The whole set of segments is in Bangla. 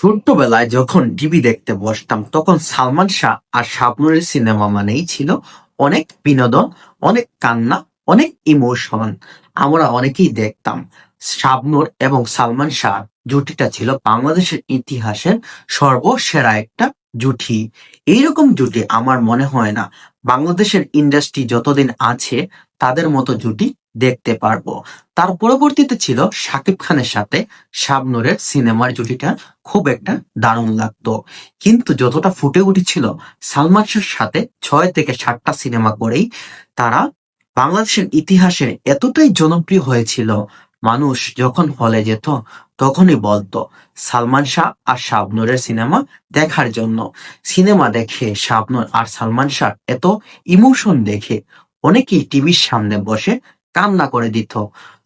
ছোট্টবেলায় যখন টিভি দেখতে বসতাম, তখন সালমান শাহ আর শাবনূরের সিনেমা মানেই ছিল অনেক বিনোদন, অনেক কান্না, অনেক ইমোশন। আমরা অনেকেই দেখতাম শাবনুর এবং সালমান শাহ জুটিটা ছিল বাংলাদেশের ইতিহাসের সর্বসেরা একটা জুটি। এইরকম জুটি আমার মনে হয় না বাংলাদেশের ইন্ডাস্ট্রি যতদিন আছে তাদের মতো জুটি দেখতে পারব। তার পরবর্তীতে ছিল শাকিব খানের সাথে শাবনূরের সিনেমার জুটিটা খুব একটা দারুণ লাগতো। কিন্তু যতটা ফুটে উঠেছিল, সালমান শাহর সাথে ছয় থেকে সাতটা সিনেমা করেই তারা বাংলাদেশের ইতিহাসে এতটাই জনপ্রিয় হয়েছিল। মানুষ যখন হলে যেত, তখনই বলতো, সালমান শাহ আর শাবনূরের সিনেমা দেখার জন্য। সিনেমা দেখে শাবনুর আর সালমান শাহ এত ইমোশন দেখে, অনেকেই টিভির সামনে বসে কান্না করে দিত।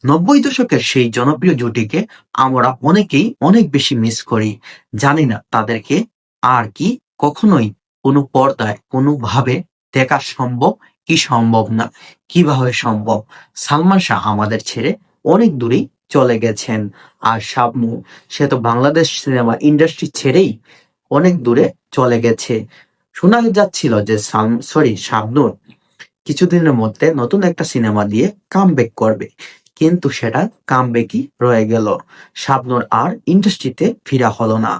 নব্বই দশকের সেই জনপ্রিয় জুটিকে আমরা অনেকেই অনেক বেশি মিস করি। জানি না তাদেরকে আর কি কখনোই কোনো পর্দায় কোনোভাবে দেখা সম্ভব, কি সম্ভব না, কীভাবে সম্ভব। সালমান শাহ আমাদের ছেড়ে অনেক দূরেই চলে গেছেন। আর শাবনু সে তো বাংলাদেশ সিনেমা ইন্ডাস্ট্রি ছেড়েই অনেক দূরে চলে গেছে। শোনা যাচ্ছিল যে সরি শাবনুর কিছুদিনের মধ্যে নতুন একটা সিনেমা দিয়ে কামব্যাক করবে। কিন্তু সেটা কামব্যাকই রয়ে গেল। শাবনুর আর ইন্ডাস্ট্রিতে ফিরা হলো না।